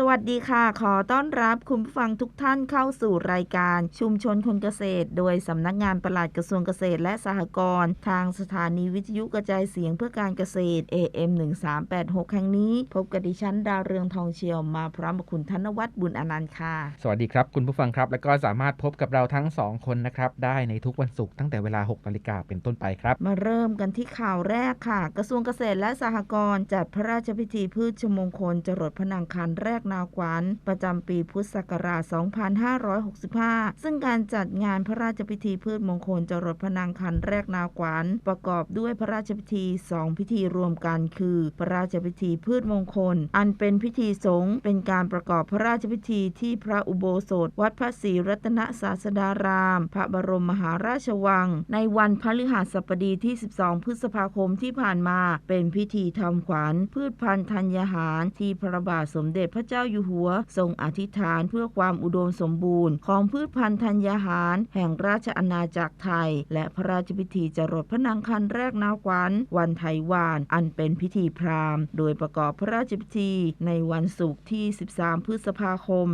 สวัสดีค่ะ ขอต้อนรับคุณผู้ฟังทุกท่านเข้าสู่รายการชุมชนคนเกษตร โดยสำนักงานปลัดกระทรวงเกษตรและสหกรณ์ทางสถานีวิทยุกระจายเสียงเพื่อการเกษตร AM 1386แห่งนี้ พบกับดิฉันดาวเรืองทองเชียวมาพร้อมกับคุณธนวัฒน์บุญอนันต์ค่ะ สวัสดีครับคุณผู้ฟังครับ แล้วก็สามารถพบกับเราทั้ง 2 คนนะครับ ได้ในทุกวันศุกร์ตั้งแต่เวลา6นาฬิกาเป็นต้นไปครับ มาเริ่มกันที่ข่าวแรกค่ะ กระทรวงเกษตรและสหกรณ์จัดพระราชพิธีพืชชมงคลจรดพระนางคันแรกนาขวัญประจำปีพุทธศักราช 2565 ซึ่งการจัดงานพระราชพิธีพืชมงคลจรดพนางคันแรกนาขวัญประกอบด้วยพระราชพิธีสองพิธีรวมกันคือ พระราชพิธีพืชมงคล อันเป็นพิธีสงฆ์เป็นการประกอบพระราชพิธีที่พระอุโบสถ วัดพระศรีรัตนศาสดาราม พระบรมมหาราชวัง ในวันพฤหัสบดีที่ 12 พฤษภาคมที่ผ่านมา เป็นพิธีทำขวัญพืชพันธุ์ธัญญาหาร ที่พระบาทสมเด็จพระเจ้า้าอยู่หัว ทรงอธิษฐานเพื่อความอุดมสมบูรณ์ ของพืชพันธุ์ธัญญาหาร แห่งราชอาณาจักรไทย และพระราชพิธีจรดพระนางคันแรกนาขวัญวันไถวาน อันเป็นพิธีพราหมณ์ โดยประกอบพระราชพิธีในวันศุกร์ที่ 13 พฤษภาคม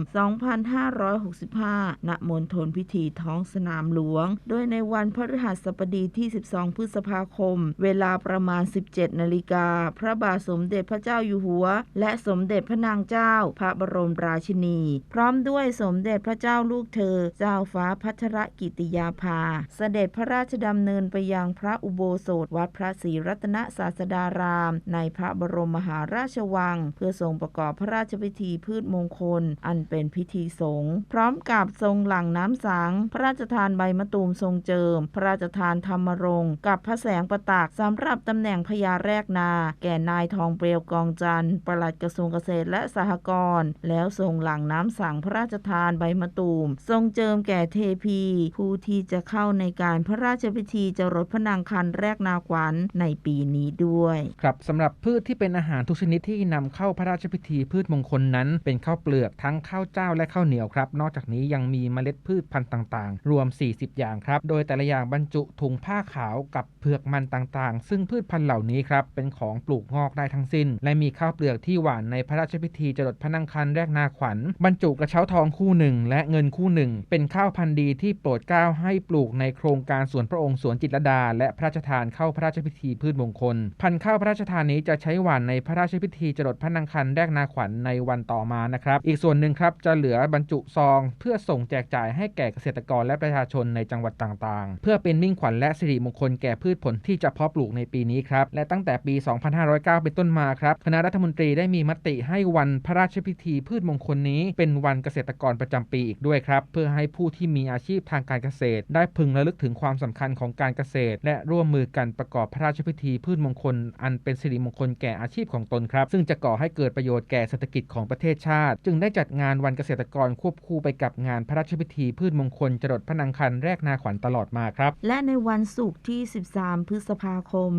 2565 ณ มณฑลพิธีท้องสนามหลวง โดยในวันพฤหัสบดีที่ 12 พฤษภาคม เวลาประมาณ 17 นาฬิกา พระบาทสมเด็จพระเจ้าอยู่หัว และสมเด็จพระนางเจ้าพระบรมราชินี พร้อมด้วยสมเด็จพระเจ้าลูกเธอ เจ้าฟ้าพัชรกิติยาภา เสด็จพระราชดำเนินไปยังพระอุโบสถวัดพระศรีรัตนศาสดาราม ในพระบรมมหาราชวัง เพื่อทรงประกอบพระราชพิธีพืชมงคล อันเป็นพิธีสงฆ์พร้อมกับทรงหลังน้ำสัง พระราชทานใบมะตูมทรงเจิม พระราชทานธรรมรงกับพระแสงประตากสำหรับตำแหน่งพญาแรกนา แก่นายทองเปลวกองจันทร์ปลัดกระทรวงเกษตรและสหกรณ์แล้วทรงหลั่งน้ำสังพระราชทานใบมะตูม ทรงเจิมแก่เทพี ผู้ที่จะเข้าในการพระราชพิธีจรดพระนางคันแรกนาขวัญในปีนี้ด้วย ครับสำหรับพืชที่เป็นอาหารทุกชนิดที่นำเข้าพระราชพิธีพืชมงคลนั้น เป็นข้าวเปลือกทั้งข้าวเจ้าและข้าวเหนียวครับ นอกจากนี้ยังมีเมล็ดพืชพันธุ์ต่างๆ รวม 40 อย่างครับ โดยแต่ละอย่างบรรจุถุงผ้าขาวกับเผือกมันต่างๆ ซึ่งพืชพันธุ์เหล่านี้ครับเป็นของปลูกงอกได้ทั้งสิ้น และมีข้าวเปลือกที่หวานในพระราชพิธีจรดพระนางคันแรกนาขวัญ บรรจุกระเช้าทองคู่หนึ่ง และเงินคู่หนึ่ง เป็นข้าวพันธุ์ดีที่โปรดเกล้าให้ปลูกในโครงการสวนพระองค์สวนจิตรดา และพระราชทานเข้าพระราชพิธีพืชมงคล พันธุ์ข้าวพระราชทานนี้จะใช้หว่านในพระราชพิธีจรดพระนางคันแรกนาขวัญในวันต่อมานะครับ อีกส่วนหนึ่งครับจะเหลือบรรจุซอง เพื่อส่งแจกจ่ายให้แก่เกษตรกรและประชาชนในจังหวัดต่างๆ เพื่อเป็นมิ่งขวัญและสิริมงคลแก่พืชผลที่จะเพาะปลูกในปีนี้ครับและตั้งแต่ปี 2509 เป็นต้นมาครับคณะรัฐมนตรีได้มีมติให้วันพระราชพิธีพืชมงคลนี้เป็นวันเกษตรกรประจำปีอีกด้วยครับ เพื่อให้ผู้ที่มีอาชีพทางการเกษตร ได้พึงระลึกถึงความสำคัญของการเกษตร และร่วมมือกันประกอบพระราชพิธีพืชมงคล อันเป็นสิริมงคลแก่อาชีพของตนครับ ซึ่งจะก่อให้เกิดประโยชน์แก่เศรษฐกิจของประเทศชาติ จึงได้จัดงานวันเกษตรกรควบคู่ไปกับงานพระราชพิธีพืชมงคลจรดพระนางคันแรกนาขวัญตลอดมาครับ และในวันศุกร์ที่ 13 พฤษภาคม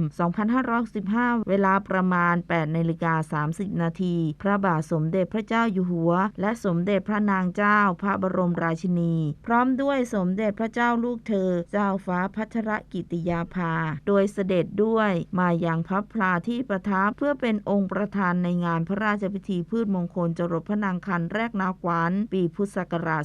2515 เวลาประมาณ8นาฬิกา30 นาที พระบาทสมเด็จพระเจ้าอยู่หัว และสมเด็จพระนางเจ้าพระบรมราชินี พร้อมด้วยสมเด็จพระเจ้าลูกเธอ เจ้าฟ้าพัชรกิติยาภา โดยเสด็จด้วยมาอย่างพระพลาที่ประทับเพื่อเป็นองค์ประธานในงานพระราชพิธีพืชมงคลจรดพระนางคันแรกนาขวัญปีพุทธศักราช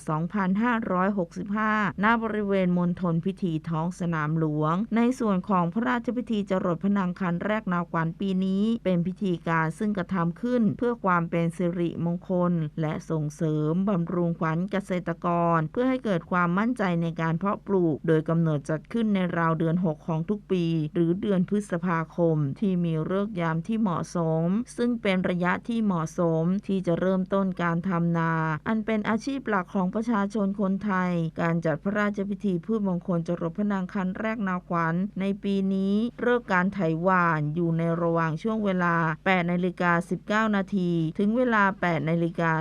2565 ณ บริเวณมณฑลพิธีท้องสนามหลวง ในส่วนของพระราชพิธีจรดพระนางคันแรกนาขวัญปีนี้ เป็นพิธีการซึ่งกระทำขึ้นเพื่อความเป็นสิริมงคล และส่งเสริมบำรุงขวัญเกษตรกร เพื่อให้เกิดความมั่นใจในการเพาะปลูก โดยกำเนิดจัดขึ้นในราวเดือน 6 ของทุกปี หรือเดือนพฤษภาคม ที่มีฤกษ์ยามที่เหมาะสม ซึ่งเป็นระยะที่เหมาะสมที่จะเริ่มต้นการทำนา อันเป็นอาชีพหลักของประชาชนคนไทย การจัดพระราชพิธีพืชมงคลจรดพระนางคันแรกนาขวัญ ในปีนี้เลิกการไถหวานอยู่ในระหว่างช่วงเวลา8นาฬิกา19 นาที ถึงเวลา8นาฬิกา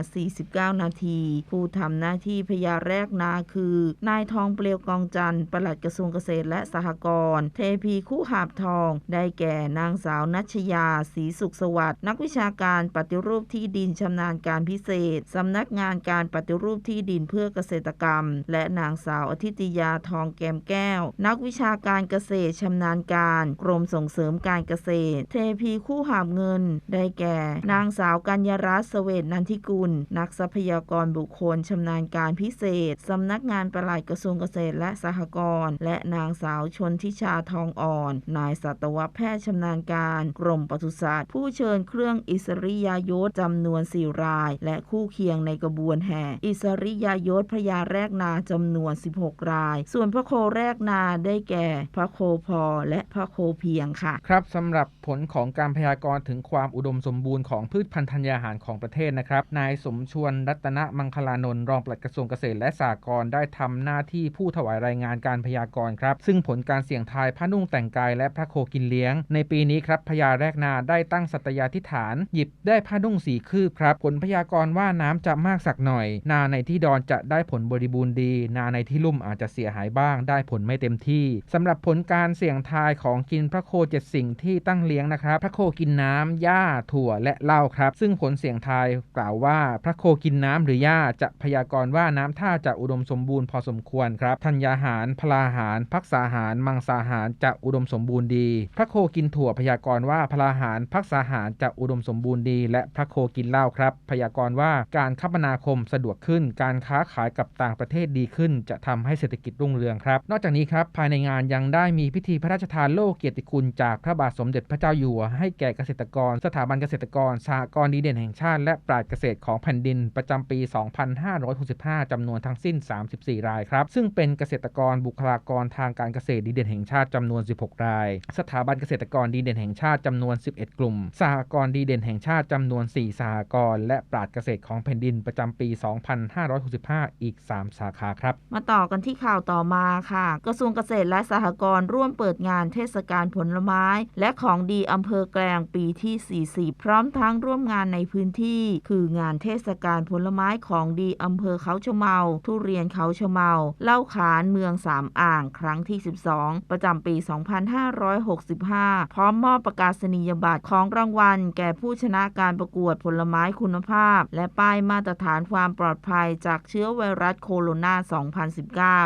49 นาที ผู้ทำหน้าที่พญาแรกนาคือ นายทองเปลวกองจันทร์ปลัดกระทรวงเกษตรและสหกรณ์ เทพีคู่หาบทอง ได้แก่นางสาวนัชยาศรีสุขสวัสดิ์นักวิชาการปฏิรูปที่ดินชำนาญการพิเศษ สำนักงานการปฏิรูปที่ดินเพื่อเกษตรกรรม และนางสาวอธิตยาทองแกมแก้ว นักวิชาการเกษตรชำนาญการ กรมส่งเสริมการเกษตร เทพีคู่หาบเงิน ได้แก่ นางสาวกัญญารัตน์สวเวศนันทิกุล นักทรัพยากรบุคคลชำนาญการพิเศษ สำนักงานปลัดกระทรวงเกษตรและสหกรณ์และนางสาวชนทิชาทองอ่อน นายสัตวแพทย์ชำนาญการ กรมปศุสัตว์ ผู้เชิญเครื่องอิสริยยศจำนวน4ราย และคู่เคียงในกระบวนแห่ อิสริยยศพระยาแรกนาจำนวน 16 ราย ส่วนพระโคแรกนาได้แก่ พระโคพอและพระโคเพียงค่ะ ครับสำหรับผลของการพยากรณ์ถึงความอุดมสมบูรณ์ของพืชพันธุ์ธัญญาหารของประเทศนะครับ นายสมชวนรัตนมังคลานนท์รองปลัดกระทรวงเกษตรและสหกรณ์ได้ทำหน้าที่ผู้ถวายรายงานการพยากรณ์ครับ ซึ่งผลการเสี่ยงทายพระนุ่งแต่งกายและพระโคกินเลี้ยง ในปีนี้ครับพญาแรกนาได้ตั้งสัตยาธิฐาน หยิบได้ผ้านุ่งสีคืบครับ ผลพยากรณ์ว่าน้ำจะมากสักหน่อย นาในที่ดอนจะได้ผลบริบูรณ์ดี นาในที่ลุ่มอาจจะเสียหายบ้าง ได้ผลไม่เต็มที่สำหรับผลการเสี่ยงทายของกินพระโคเจ็ดสิ่งที่ตั้งเลี้ยงนะครับ พระโคกินน้ำหญ้าถั่วและเหล้าครับ ซึ่งผลเสี่ยงทายกล่าวว่า พระโคกินน้ำหรือหญ้าจะพยากรณ์ว่าน้ำท่าจะอุดมสมบูรณ์พอสมควรครับธัญญาหาร พลาหาร พักษาหาร มังสาหารจะอุดมสมบูรณ์ดี พระโคกินถั่วพยากรณ์ว่าพลาหาร พักษาหารจะอุดมสมบูรณ์ดี และพระโคกินเหล้าครับ พยากรณ์ว่าการคมนาคมสะดวกขึ้น การค้าขายกับต่างประเทศดีขึ้น จะทำให้เศรษฐกิจรุ่งเรืองครับ นอกจากนี้ครับภายในงานยังได้มีพิธีพระราชทานโล่เกียรติคุณจากพระบาทสมเด็จพระเจ้าอยู่หัวให้แก่เกษตรกร สถาบันเกษตรกรสหกรณ์ดีเด่นแห่งชาติและปราชญ์เกษตรของแผ่นดินประจำปี 2565 จำนวนทั้งสิ้น 34 รายครับ ซึ่งเป็นเกษตรกรบุคลากรทางการเกษตรดีเด่นแห่งชาติจำนวน 16 ราย สถาบันเกษตรกรดีเด่นแห่งชาติจำนวน 11 กลุ่ม สหกรณ์ดีเด่นแห่งชาติจำนวน 4 สหกรณ์และปราชญ์เกษตรของแผ่นดินประจำปี 2565 อีก 3 สาขาครับ มาต่อกันที่ข่าวต่อมาค่ะ กระทรวงเกษตรและสหกรณ์ร่วมเปิดงานเทศกาลผลไม้ และของดีอำเภอแกลงปีที่ 40 พร้อมทั้งร่วมงานในพื้นที่คืองานเทศกาลผลไม้ของดีอำเภอเขาชะเมา ทุเรียนเขาชะเมา เล่าขานเมืองสามอ่างครั้งที่ 12 ประจำปี 2565 พร้อมมอบประกาศนียบัตรของรางวัล แก่ผู้ชนะการประกวดผลไม้คุณภาพ และป้ายมาตรฐานความปลอดภัยจากเชื้อไวรัสโคโรนา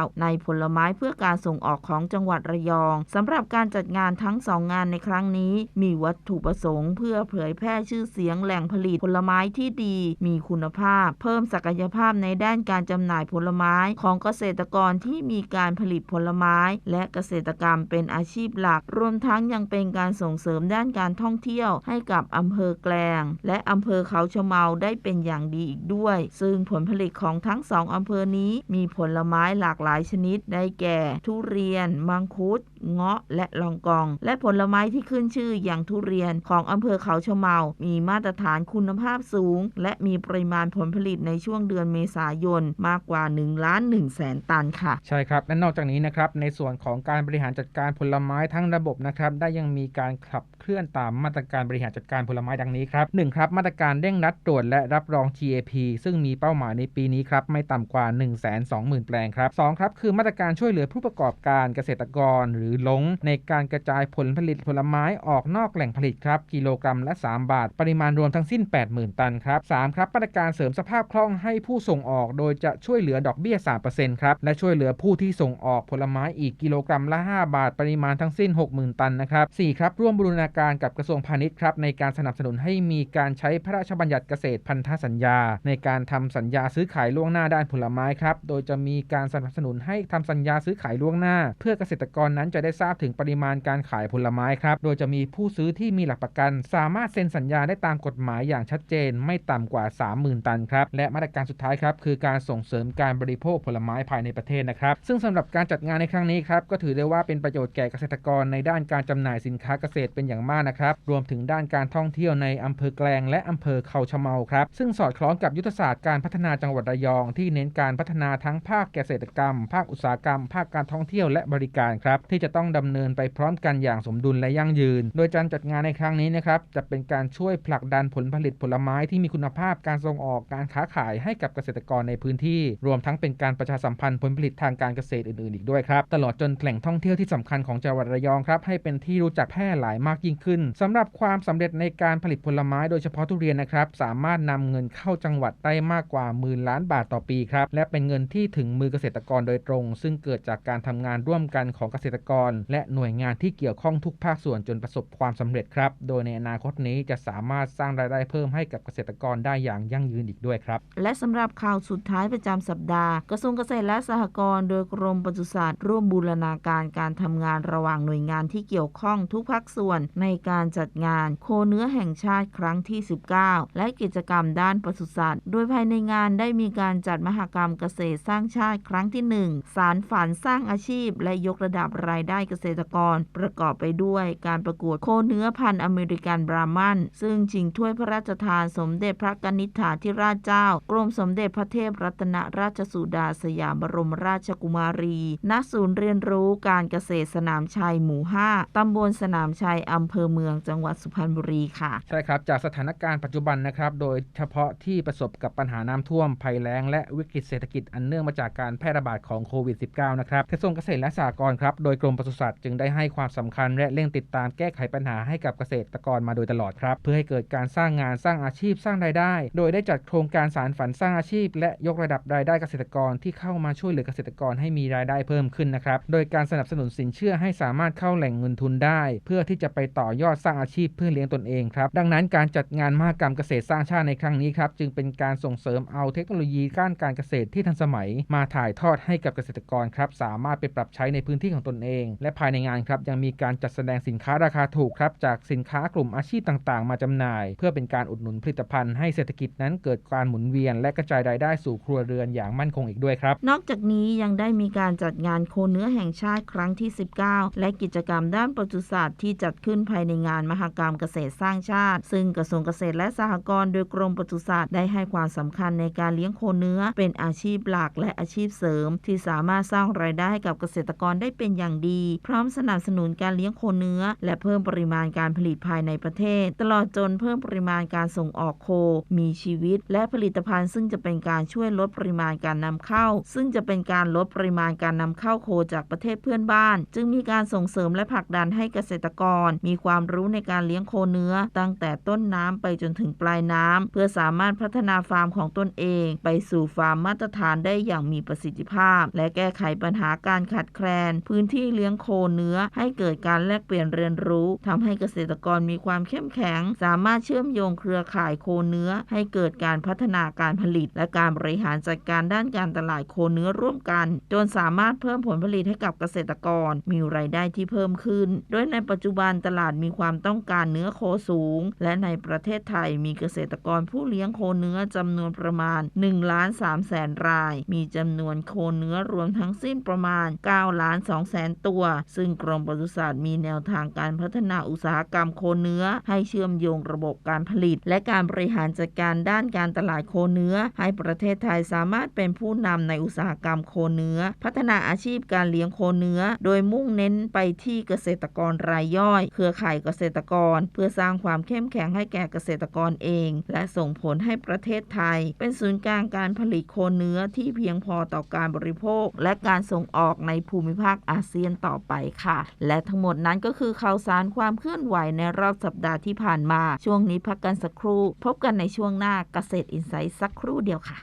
2019 ในผลไม้เพื่อการส่งออกของจังหวัดระยองสำหรับการจัดงานทั้งสองงานในครั้งนี้ มีวัตถุประสงค์ เพื่อเผยแพร่ชื่อเสียงแหล่งผลิตผลไม้ที่ดีมีคุณภาพ เพิ่มศักยภาพในด้านการจำหน่ายผลไม้ของเกษตรกรที่มีการผลิตผลไม้ และเกษตรกรรมเป็นอาชีพหลัก รวมทั้งยังเป็นการส่งเสริมด้านการท่องเที่ยวให้กับอำเภอแกลง และอำเภอเขาชะเมาได้เป็นอย่างดีอีกด้วย ซึ่งผลผลิตของทั้งสองอำเภอนี้มีผลไม้หลากหลายชนิดได้แก่ ทุเรียน มังคุด เงาะ และลองกอง และผลไม้ที่ขึ้นชื่ออย่างทุเรียนของอำเภอเขาชะเมา มีมาตรฐานคุณภาพสูง และมีปริมาณผลผลิตในช่วงเดือนเมษายนมากกว่า1ล้าน1แสนตันค่ะ ใช่ครับและนอกจากนี้นะครับในส่วนของการบริหารจัดการผลไม้ทั้งระบบนะครับได้ยังมีการขับเคลื่อนตามมาตรการบริหารจัดการผลไม้ดังนี้ครับ 1. ครับมาตรการเร่งรัดตรวจและรับรอง GAP ซึ่งมีเป้าหมายในปีนี้ครับไม่ต่ำกว่า 1 2 0 0 0 0 แปลงครับ 2. ครับคือมาตรการช่วยเหลือผู้ประกอบการเกษตรกร หรือหลงในการกระจายผลผลิตผลไม้ออกนอกแหล่งผลิตครับกิโลกรัมละ 3 บาท ปริมาณรวมทั้งสิ้น 80,000ตันครับ 3. ครับมาตรการเสริมสภาพคล่องให้ผู้ส่งออก โดยจะช่วยเหลือดอกเบี้ย 3%ครับ และช่วยเหลือผู้ที่ส่งออกผลไม้อีกกิโลกรัมละ 5 บาท ปริมาณทั้งสิ้น 60,000 ตันนะครับ 4. ครับ ร่วมบูรณาการกับกระทรวงพาณิชย์ครับ ในการสนับสนุนให้มีการใช้พระราชบัญญัติเกษตรพันธสัญญา ในการทำสัญญาซื้อขายล่วงหน้าด้านผลไม้ครับ โดยจะมีการสนับสนุนให้ทำสัญญาซื้อขายล่วงหน้า เพื่อเกษตรกรนั้นจะได้ทราบถึงปริมาณการขายผลไม้ครับ โดยจะมีผู้ซื้อที่มีหลักประกัน สามารถเซ็นสัญญาได้ตามกฎหมายอย่างชัดเจนไม่ต่ำกว่า 30,000 ตันครับ และมาตรการสุดท้ายครับคือการส่งเสริมการบริโภคผลไม้ภายในประเทศนะครับ ซึ่งสำหรับการจัดงานในครั้งนี้ครับก็ถือได้ว่าเป็นประโยชน์แก่เกษตรกรในด้านการจำหน่ายสินค้าเกษตรเป็นอย่างมากนะครับ รวมถึงด้านการท่องเที่ยวในอำเภอแกลงและอำเภอเขาชะเมาครับ ซึ่งสอดคล้องกับยุทธศาสตร์การพัฒนาจังหวัดระยอง ที่เน้นการพัฒนาทั้งภาคเกษตรกรรม ภาคอุตสาหกรรม ภาคการท่องเที่ยวและบริการครับที่จะต้องดำเนินไปพร้อมกันอย่างสมดุลและยั่งยืน โดยการจัดงานในครั้งนี้นะครับจะเป็นการช่วยผลักดันผลผลิตผลไม้ที่มีคุณภาพการส่งออกการค้าขายให้กับเกษตรกรในพื้นที่ รวมทั้งเป็นการประชาสัมพันธ์ผลผลิตทางการเกษตรอื่นๆ อีกด้วยครับตลอดจนแหล่งท่องเที่ยวที่สำคัญของจังหวัดระยองครับให้เป็นที่รู้จักแพร่หลายมากยิ่งขึ้นสำหรับความสำเร็จในการผลิตผลไม้โดยเฉพาะทุเรียนนะครับสามารถนำเงินเข้าจังหวัดได้มากกว่าหมื่นล้านบาทต่อปีครับและเป็นเงินที่ถึงมือเกษตรกรโดยตรง ซึ่งเกิดจากการทำงานร่วมกันของเกษตรกร และหน่วยงานที่เกี่ยวข้องทุกภาคส่วนจนประสบความสำเร็จครับ โดยในอนาคตนี้จะสามารถสร้างรายได้เพิ่มให้กับเกษตรกรได้อย่างยั่งยืนอีกด้วยครับ และสำหรับข่าวสุดท้ายประจำสัปดาห์กระทรวงเกษตรและสหกรณ์โดยกรมปศุสัตว์ร่วมบูรณาการการทำงานระหว่างหน่วยงานที่เกี่ยวข้องทุกภาคส่วนในการจัดงานโคเนื้อแห่งชาติครั้งที่ 19 และกิจกรรมด้านปศุสัตว์ โดยภายในงานได้มีการจัดมหกรรมเกษตรสร้างชาติครั้งที่ 1 สารฝันสร้างอาชีพ และยกระดับรายได้เกษตรกร ประกอบไปด้วยการประกวดโคเนื้อพันธุ์อเมริกันบรามัน ซึ่งชิงถ้วยพระราชทานสมเด็จพระกนิษฐาธิราชเจ้า กรมสมเด็จพระเทพรัตนราชสุดาสยามบรมราชกุมารี ณ ศูนย์เรียนรู้การเกษตรสนามชัยหมู่ 5 ตำบลสนามชัย อำเภอเมือง จังหวัดสุพรรณบุรีค่ะ ใช่ครับ จากสถานการณ์ปัจจุบันนะครับ โดยเฉพาะที่ประสบกับปัญหาน้ำท่วม ภัยแล้ง และวิกฤตเศรษฐกิจอันเนื่องมาจากการแพร่ระบาดของโควิด -19 นะครับกระทรวงเกษตรและสหกรณ์ครับ โดยกรมปศุสัตว์จึงได้ให้ความสำคัญและเร่งติดตามแก้ไขปัญหาให้กับเกษตรกรมาโดยตลอดครับ เพื่อให้เกิดการสร้างงานสร้างอาชีพสร้างรายได้ โดยได้จัดโครงการสารฝันสร้างอาชีพ และยกระดับรายได้เกษตรกรที่เข้ามาช่วยเหลือเกษตรกรให้มีรายได้เพิ่มขึ้นนะครับ โดยการสนับสนุนสินเชื่อให้สามารถเข้าแหล่งเงินทุนได้ เพื่อที่จะไปต่อยอดสร้างอาชีพเพื่อเลี้ยงตนเองครับ ดังนั้นการจัดงานมหกรรมเกษตรสร้างชาติในครั้งนี้ครับจึงเป็นการส่งเสริมเอาเทคโนโลยีด้านการเกษตรที่ทันสมัย มาถ่ายทอดให้กับเกษตรกรครับสามารถไปปรับใช้ในพื้นที่ของตนเอง และภายในงานครับยังมีการจัดแสดงสินค้าราคาถูกครับจากสินค้ากลุ่มอาชีพต่างๆ มาจำหน่าย เพื่อเป็นการอุดหนุนผลิิตภัณฑ์ให้เศรษฐกิจนั้นเกิดการหมุนเวียน และกระจายรายได้สู่ครัวเรือนอย่างมั่นคงอีกด้วยครับ นอกจากนี้ยังได้มีการจัดงานโคเนื้อแห่งชาติครั้งที่ 19 และกิจกรรมด้านปศุสัตว์ที่จัดขึ้นภายในงานมหกรรมเกษตรสร้างชาติ ซึ่งกระทรวงเกษตรและสหกรณ์โดยกรมปศุสัตว์ได้ให้ความสำคัญในการเลี้ยงโคเนื้อ เป็นอาชีพหลักและอาชีพเสริม ที่สามารถสร้างรายได้ให้กับเกษตรกรได้เป็นอย่างดี พร้อมสนับสนุนการเลี้ยงโคเนื้อ และเพิ่มปริมาณการผลิตภายในประเทศ ตลอดจนเพิ่มปริมาณการส่งออกออกโค มีชีวิต และผลิตภัณฑ์ซึ่งจะเป็นการช่วยลดปริมาณการนำเข้า ซึ่งจะเป็นการลดปริมาณการนำเข้าโคจากประเทศเพื่อนบ้าน จึงมีการส่งเสริมและผลักดันให้เกษตรกร มีความรู้ในการเลี้ยงโคเนื้อ ตั้งแต่ต้นน้ำไปจนถึงปลายน้ำเพื่อสามารถพัฒนาฟาร์มของตนเอง ไปสู่ฟาร์มมาตรฐานได้อย่างมีประสิทธิภาพ และแก้ไขปัญหาการขาดแคลน พื้นที่เลี้ยงโคเนื้อ ให้เกิดการแลกเปลี่ยนเรียนรู้ทำให้เกษตรกรมีความเข้มแข็ง สามารถเชื่อมโยงเครือข่ายโคเนื้อ ให้เกิดการพัฒนาการผลิต และการบริหารจัดการด้านการตลาดโคเนื้อร่วมกัน จนสามารถเพิ่มผลผลิตให้กับเกษตรกร มีรายได้ที่เพิ่มขึ้น โดยในปัจจุบันตลาดมีความต้องการเนื้อโคสูง และในประเทศไทยมีเกษตรกรผู้เลี้ยงโคเนื้อจำนวนประมาณ1ล้าน3แสนราย มีจำนวนโคเนื้อรวมทั้งสิ้นประมาณ9ล้าน2แสนตัว ซึ่งกรมปศุสัตว์มีแนวทางการพัฒนาอุตสาหกรรมโคเนื้อ ให้เชื่อมโยงระบบการผลิต และการการบริหารจัดการด้านการตลาดโคเนื้อ ให้ประเทศไทยสามารถเป็นผู้นำในอุตสาหกรรมโคเนื้อ พัฒนาอาชีพการเลี้ยงโคเนื้อ โดยมุ่งเน้นไปที่เกษตรกรรายย่อย เครือข่ายเกษตรกร เพื่อสร้างความเข้มแข็งให้แก่เกษตรกรเอง และส่งผลให้ประเทศไทย เป็นศูนย์กลางการผลิตโคเนื้อที่เพียงพอต่อการบริโภค และการส่งออกในภูมิภาคอาเซียนต่อไปค่ะ และทั้งหมดนั้นก็คือข่าวสารความเคลื่อนไหวในรอบสัปดาห์ที่ผ่านมา ช่วงนี้พักกันสักครู่พบกันในช่วงหน้าเกษตรอินไซต์สักครู่เดียวค่ะ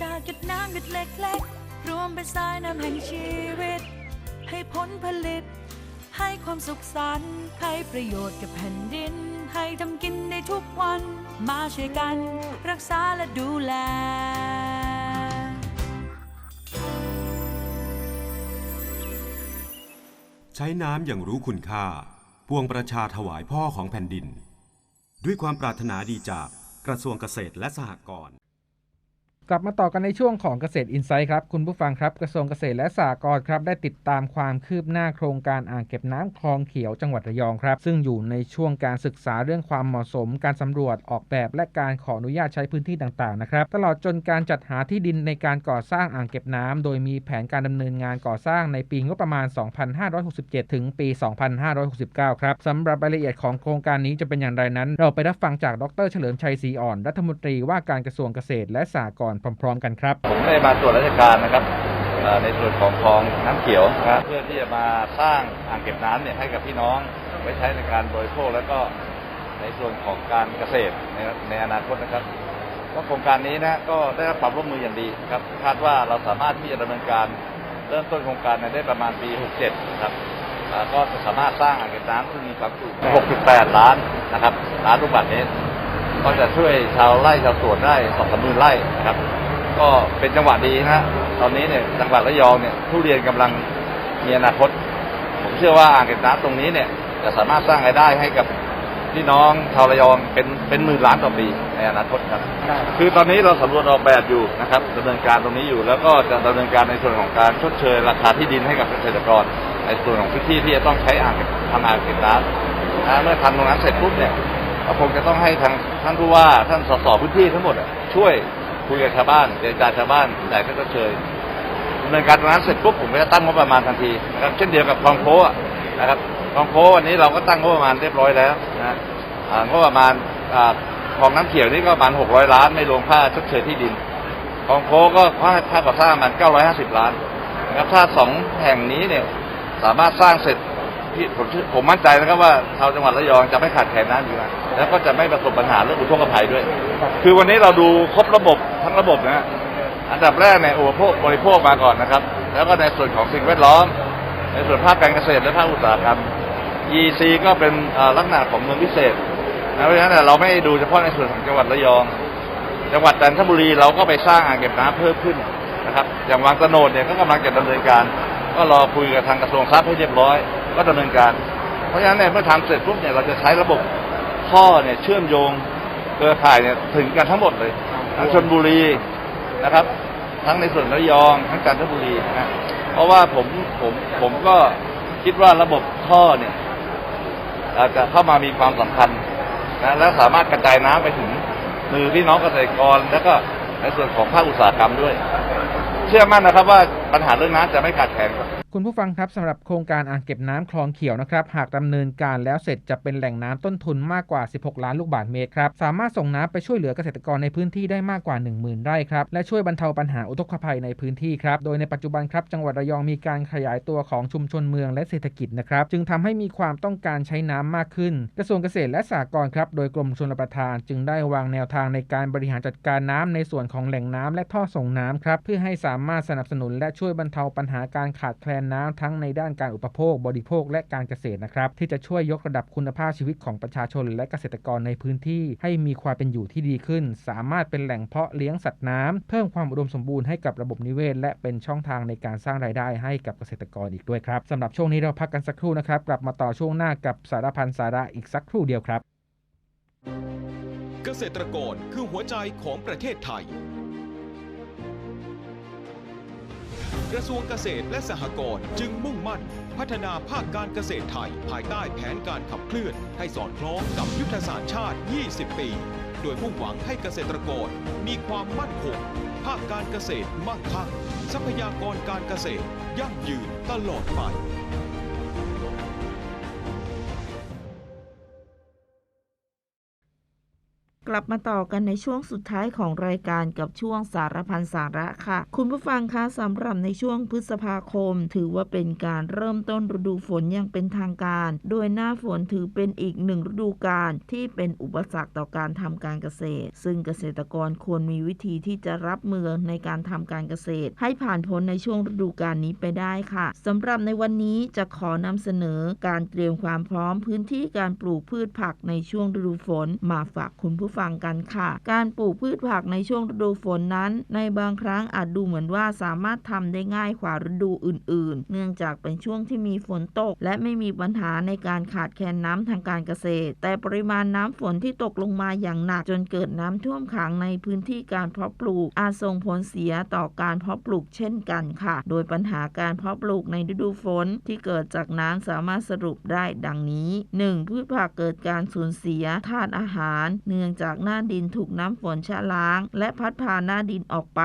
จากหยดน้ำหยดเล็กๆ รวมเป็นสายน้ำแห่งชีวิต ให้ผลผลิต ให้ความสุขสันต์ให้ประโยชน์กับแผ่นดิน ให้ทำกินได้ทุกวัน มาช่วยกัน รักษาและดูแลใช้น้ำอย่างรู้คุณค่า ปวงประชาถวายพ่อของแผ่นดิน ด้วยความปรารถนาดีจากกระทรวงเกษตรและสหกรณ์ กลับมาต่อกันในช่วงของเกษตรอินไซต์ครับ คุณผู้ฟังครับกระทรวงเกษตรและสหกรณ์ครับได้ติดตามความคืบหน้าโครงการอ่างเก็บน้ำคลองเขียวจังหวัดระยองครับ ซึ่งอยู่ในช่วงการศึกษาเรื่องความเหมาะสม การสำรวจออกแบบและการขออนุญาตใช้พื้นที่ต่างๆนะครับตลอดจนการจัดหาที่ดินในการก่อสร้างอ่างเก็บน้ำโดยมีแผนการดำเนินงานก่อสร้างในปีงบประมาณ 2567 ถึงปี 2569 ครับสำหรับรายละเอียดของโครงการนี้จะเป็นอย่างไรนั้น เราไปรับฟังจากดร เฉลิมชัยศรีอ่อนรัฐมนตรีว่าการกระทรวงเกษตรและสหกรณ์พร้อมๆ กันครับ ผมได้มาตรวจราชการนะครับในส่วนของคลองน้ำเขียวนะครับเพื่อที่จะมาสร้างอ่างเก็บน้ำเนี่ยให้กับพี่น้องไว้ใช้ในการบริโภคแล้วก็ในส่วนของการเกษตรในในอนาคตนะครับก็โครงการนี้นะก็ได้รับความร่วมมืออย่างดีครับคาดว่าเราสามารถที่จะดำเนินการเริ่มต้นโครงการในได้ประมาณปี 67 นะครับก็จะสามารถสร้างอ่างเก็บน้ำซึ่มีความจุ 68 ล้านนะครับล้านลูกบาศก์เมตร ก็จะช่วยชาวไร่ชาวสวนได้สองสามหมื่นไร่นะครับ ก็เป็นจังหวะดีนะฮะตอนนี้เนี่ยจังหวัดระยองเนี่ยทุเรียนกำลังมีอนาคต ผมเชื่อว่าอ่างเก็บน้ำตรงนี้เนี่ยจะสามารถสร้างรายได้ให้กับพี่น้องชาวระยองเป็นเป็นหมื่นล้านต่อปีในอนาคตครับ คือตอนนี้เราสำรวจออกแบบอยู่นะครับดำเนินการตรงนี้อยู่ แล้วก็จะดำเนินการในส่วนของการชดเชยราคาที่ดินให้กับเกษตรกรในส่วนของพื้นที่ที่จะต้องใช้อ่างเก็บทำอ่างเก็บน้ำนะเมื่อทำตรงนั้นเสร็จปุ๊บเนี่ย เราคงจะต้องให้ทางท่านผู้ว่าท่านสสพื้นที่ทั้งหมดอะช่วยคุยกับชาวบ้านเจรจาชาวบ้านแต่ก็ชดเชยดำเนินการตรงนั้นเสร็จปุ๊บผมก็จะตั้งงบประมาณทันทีนะครับเช่นเดียวกับคลองโพอะนะครับคลองโพวันนี้เราก็ตั้งงบประมาณเรียบร้อยแล้วนะงบประมาณคลองน้ำเขียวนี่ก็ประมาณ 600 ล้านไม่รวมค่าชดเชยที่ดินคลองโพก็ค่าค่าก่อสร้างประมาณ950 ล้านนะครับถ้าสองแห่งนี้เนี่ยสามารถสร้างเสร็จ ที่ผมเชื่อผมมั่นใจนะครับว่าชาวจังหวัดระยองจะไม่ขาดแคลนน้ำอยู่แล้วแล้วก็จะไม่ประสบปัญหาเรื่องอุทกภัยด้วย คือวันนี้เราดูครบระบบทั้งระบบนะฮะอันดับแรกเนี่ยอุปโภคบริโภคมาก่อนนะครับ แล้วก็ในส่วนของสิ่งแวดล้อม ในส่วนภาคการเกษตรและภาคอุตสาหกรรม EC ก็เป็นลักษณะของเมืองพิเศษนะเพราะฉะนั้นเราไม่ด้ดูเฉพาะในส่วนของจังหวัดระยอง จังหวัดจันทบุรีเราก็ไปสร้างอ่างเก็บน้ำเพิ่มขึ้นนะครับ อย่างวังตะโนดเนี่ยก็กำลังจะดำเนินการ ก็รอคุยกับทางกระทรวงทรัพย์ให้เรียบร้อย ก็ดำเนินการ เพราะฉะนั้นเนี่ยเมื่อทำเสร็จปุ๊บเนี่ยเราจะใช้ระบบท่อเนี่ยเชื่อมโยงเครือข่ายเนี่ยถึงกันทั้งหมดเลยทั้งชนบุรีนะครับ ทั้งในส่วนระยองทั้งจันทบุรีนะเพราะว่าผมผมผมก็คิดว่าระบบท่อเนี่ยอาจจะเข้ามามีความสำคัญนะและสามารถกระจายน้ำไปถึงมือพี่น้องเกษตรกร แล้วก็ในส่วนของภาคอุตสาหกรรมด้วย เชื่อมั่นนะครับว่าปัญหาเรื่องน้ำจะไม่ขาดแคลนครับ คุณผู้ฟังครับสำหรับโครงการอ่างเก็บน้ำคลองเขียวนะครับหากดำเนินการแล้วเสร็จจะเป็นแหล่งน้ำต้นทุนมากกว่า 16 ล้านลูกบาศก์เมตรครับสามารถส่งน้ำไปช่วยเหลือเกษตรกรในพื้นที่ได้มากกว่า 10,000 ไร่ครับและช่วยบรรเทาปัญหาอุทกภัยในพื้นที่ครับโดยในปัจจุบันครับจังหวัดระยองมีการขยายตัวของชุมชนเมืองและเศรษฐกิจนะครับจึงทำให้มีความต้องการใช้น้ำมากขึ้น กระทรวงเกษตรและสหกรณ์ครับโดยกรมชลประทาน จึงได้วางแนวทางในการบริหารจัดการน้ำในส่วนของแหล่งน้ำและท่อส่งน้ำครับเพื่อให้สามารถสนับสนุนและช่วยบรรเทาปัญหาการขาดแคลนน้ำทั้งในด้านการอุปโภค บริโภค และการเกษตรนะครับที่จะช่วยยกระดับคุณภาพชีวิตของประชาชน และเกษตรกรในพื้นที่ ให้มีความเป็นอยู่ที่ดีขึ้น สามารถเป็นแหล่งเพาะเลี้ยงสัตว์น้ำเพิ่มความอุดมสมบูรณ์ให้กับระบบนิเวศ และเป็นช่องทางในการสร้างรายได้ให้กับเกษตรกรอีกด้วยครับสำหรับช่วงนี้เราพักกันสักครู่นะครับกลับมาต่อช่วงหน้ากับสารพันสาระอีกสักครู่เดียวครับ เกษตรกรคือหัวใจของประเทศไทย กระทรวงเกษตรและสหกรณ์จึงมุ่งมั่น พัฒนาภาคการเกษตรไทย ภายใต้แผนการขับเคลื่อน ให้สอดคล้องกับยุทธศาสตร์ชาติ 20 ปี โดยมุ่งหวังให้เกษตรกรมีความมั่นคง ภาคการเกษตรมั่งคั่งทรัพยากรการเกษตร ยั่งยืนตลอดไป กลับมาต่อกันในช่วงสุดท้ายของรายการกับช่วงสารพันสาระค่ะ คุณผู้ฟังคะสำหรับในช่วงพฤษภาคม ถือว่าเป็นการเริ่มต้นฤดูฝนอย่างเป็นทางการ โดยหน้าฝนถือเป็นอีกหนึ่งฤดูกาลที่เป็นอุปสรรคต่อการทำการเกษตร ซึ่งเกษตรกรควรมีวิธีที่จะรับมือในการทำการเกษตร ให้ผ่านพ้นในช่วงฤดูกาลนี้ไปได้ค่ะสำหรับในวันนี้จะขอนำเสนอการเตรียมความพร้อมพื้นที่การปลูกพืชผักในช่วงฤดูฝนมาฝากคุณผู้ฟังกันค่ะ การปลูกพืชผักในช่วงฤดูฝนนั้น ในบางครั้งอาจดูเหมือนว่าสามารถทำได้ง่ายกว่าฤดูอื่น ๆ เนื่องจากเป็นช่วงที่มีฝนตก และไม่มีปัญหาในการขาดแคลนน้ำทางการเกษตร แต่ปริมาณน้ำฝนที่ตกลงมาอย่างหนัก จนเกิดน้ำท่วมขังในพื้นที่การเพาะปลูก อาจส่งผลเสียต่อการเพาะปลูกเช่นกันค่ะ โดยปัญหาการเพาะปลูกในฤดูฝนที่เกิดจากน้ำสามารถสรุปได้ดังนี้ 1. พืชผักเกิดการสูญเสียธาตุอาหาร เนื่องจากากหน้าดินถูกน้ำฝนชะล้าง และพัดพาหน้าดินออกไป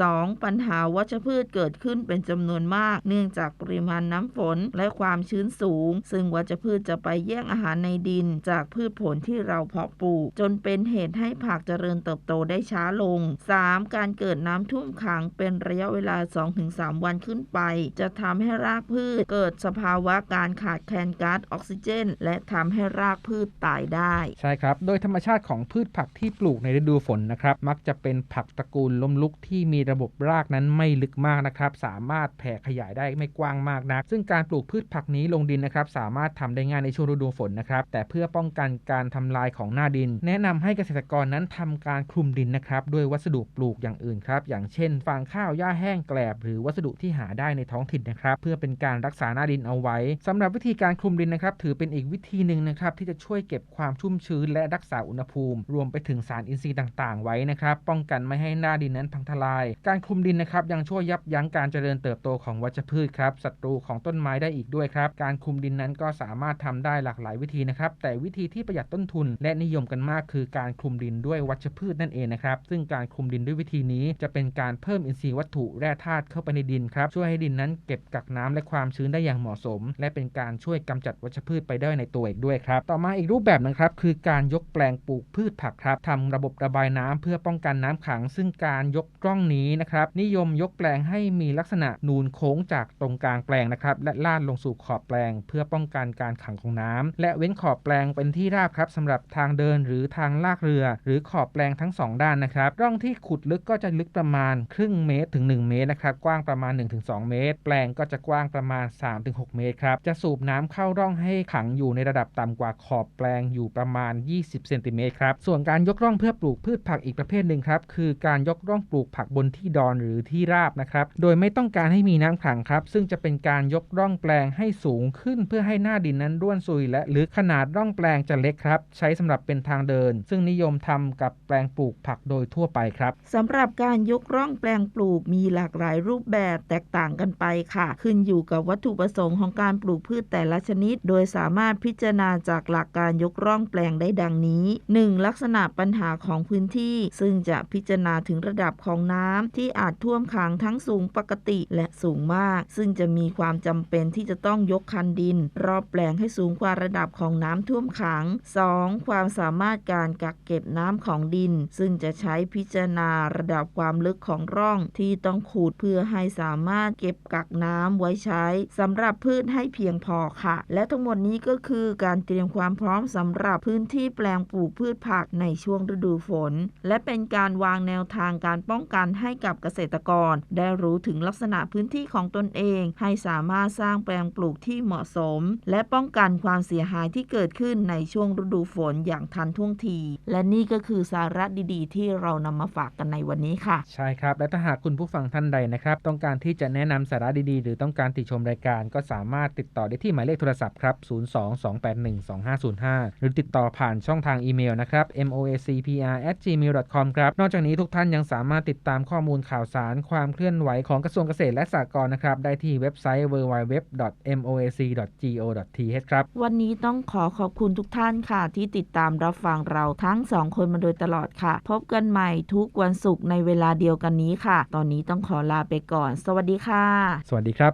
2. ปัญหาวัชพืชเกิดขึ้นเป็นจำนวนมาก เนื่องจากปริมาณน้ำฝนและความชื้นสูง ซึ่งวัชพืชจะไปแย่งอาหารในดิน จากพืชผลที่เราเพาะปลูก จนเป็นเหตุให้ผักเจริญเติบโตได้ช้าลง 3. การเกิดน้ำท่วมขังเป็นระยะเวลา 2-3 วันขึ้นไป จะทำให้รากพืชเกิดสภาวะการขาดแคลนก๊าซออกซิเจน และทำให้รากพืชตายได้ ใช่ครับ โดยธรรมชาติของพืชชผักที่ปลูกในฤดูฝนนะครับ มักจะเป็นผักตระกูลล้มลุกที่มีระบบรากนั้นไม่ลึกมากนะครับ สามารถแผ่ขยายได้ไม่กว้างมากนัก ซึ่งการปลูกพืชผักนี้ลงดินนะครับ สามารถทำได้ง่ายในช่วงฤดูฝนนะครับ แต่เพื่อป้องกันการทำลายของหน้าดิน แนะนำให้เกษตรกรนั้นทำการคลุมดินนะครับ ด้วยวัสดุปลูกอย่างอื่นครับ อย่างเช่น ฟางข้าว หญ้าแห้ง แกลบ หรือวัสดุที่หาได้ในท้องถิ่นนะครับ เพื่อเป็นการรักษาหน้าดินเอาไว้สำหรับวิธีการคลุมดินนะครับ ถือเป็นอีกวิธีหนึ่งนะครับที่จะช่วยเก็บความชุ่มชื้นและรักษาอุณหภูมิรวมไปถึงสารอินทรีย์ต่างๆ ไว้นะครับ ป้องกันไม่ให้หน้าดินนั้นพังทลาย การคลุมดินนะครับยังช่วยยับยั้งการเจริญเติบโตของวัชพืชครับศัตรูของต้นไม้ได้อีกด้วยครับ การคลุมดินนั้นก็สามารถทำได้หลากหลายวิธีนะครับ แต่วิธีที่ประหยัดต้นทุน และนิยมกันมากคือการคลุมดินด้วยวัชพืชนั่นเองนะครับ ซึ่งการคลุมดินด้วยวิธีนี้ จะเป็นการเพิ่มอินทรีย์วัตถุแร่ธาตุเข้าไปในดินครับ ช่วยให้ดินนั้นเก็บกักน้ำและความชื้นได้อย่างเหมาะสม และเป็นการช่วยกำจัดวัชพืชไปได้ในตัวอีกด้วยครับ ต่อมาอีกรูปแบบนะครับคือการยกแปลงปลูกพืชผักครับทำระบบระบายน้ำเพื่อป้องกันน้ำขัง ซึ่งการยกร่องนี้นะครับนิยมยกแปลงให้มีลักษณะนูนโค้งจากตรงกลางแปลงนะครับและลาดลงสู่ขอบแปลง เพื่อป้องกันการขังของน้ำและเว้นขอบแปลงเป็นที่ราบครับสำหรับทางเดินหรือทางลากเรือ หรือขอบแปลงทั้งสองด้านนะครับร่องที่ขุดลึกก็จะลึกประมาณครึ่งเมตรถึง 1 เมตรนะครับกว้างประมาณ 1-2 เมตร แปลงก็จะกว้างประมาณ 3-6 เมตรครับจะสูบน้ำเข้าร่องให้ขังอยู่ในระดับต่ำกว่าขอบแปลงอยู่ประมาณ 20เซนติเมตรครับส่วนการยกร่องเพื่อปลูกพืชผักอีกประเภทหนึ่งครับ คือการยกร่องปลูกผักบนที่ดอนหรือที่ราบนะครับ โดยไม่ต้องการให้มีน้ำขังครับ ซึ่งจะเป็นการยกร่องแปลงให้สูงขึ้น เพื่อให้หน้าดินนั้นร่วนซุย และลึกขนาดร่องแปลงจะเล็กครับ ใช้สำหรับเป็นทางเดิน ซึ่งนิยมทำกับแปลงปลูกผักโดยทั่วไปครับสำหรับการยกร่องแปลงปลูกมีหลากหลายรูปแบบแตกต่างกันไปค่ะ ขึ้นอยู่กับวัตถุประสงค์ของการปลูกพืชแต่ละชนิด โดยสามารถพิจารณาจากหลักการยกร่องแปลงได้ดังนี้ 1. ลักกษณะปัญหาของพื้นที่ ซึ่งจะพิจารณาถึงระดับของน้ำที่อาจท่วมขังทั้งสูงปกติและสูงมาก ซึ่งจะมีความจำเป็นที่จะต้องยกคันดิน รอบแปลงให้สูงกว่าระดับของน้ำท่วมขัง 2. ความสามารถการกักเก็บน้ำของดิน ซึ่งจะใช้พิจารณาระดับความลึกของร่องที่ต้องขูดเพื่อให้สามารถเก็บกักน้ำไว้ใช้สำหรับพืชให้เพียงพอค่ะ และทั้งหมดนี้ก็คือการเตรียมความพร้อมสำหรับพื้นที่แปลงปลูกพืชผักกในช่วงฤดูฝน และเป็นการวางแนวทางการป้องกันให้กับเกษตรกร ได้รู้ถึงลักษณะพื้นที่ของตนเอง ให้สามารถสร้างแปลงปลูกที่เหมาะสม และป้องกันความเสียหายที่เกิดขึ้นในช่วงฤดูฝนอย่างทันท่วงที และนี่ก็คือสาระดีๆ ที่เรานำมาฝากกันในวันนี้ค่ะ ใช่ครับ และถ้าหากคุณผู้ฟังท่านใดนะครับ ต้องการที่จะแนะนำสาระดีๆ หรือต้องการติชมรายการก็สามารถติดต่อได้ที่หมายเลขโทรศัพท์ครับ 022812505 หรือติดต่อผ่านช่องทางอีเมลนะครับ moacpr@gmail.com ครับ นอกจากนี้ทุกท่านยังสามารถติดตามข้อมูลข่าวสาร ความเคลื่อนไหวของกระทรวงเกษตรและสหกรณ์นะครับ ได้ที่เว็บไซต์ www.moac.go.th ครับ วันนี้ต้องขอขอบคุณทุกท่านค่ะ ที่ติดตามรับฟังเราทั้งสองคนมาโดยตลอดค่ะ พบกันใหม่ทุกวันศุกร์ในเวลาเดียวกันนี้ค่ะ ตอนนี้ต้องขอลาไปก่อน สวัสดีค่ะ สวัสดีครับ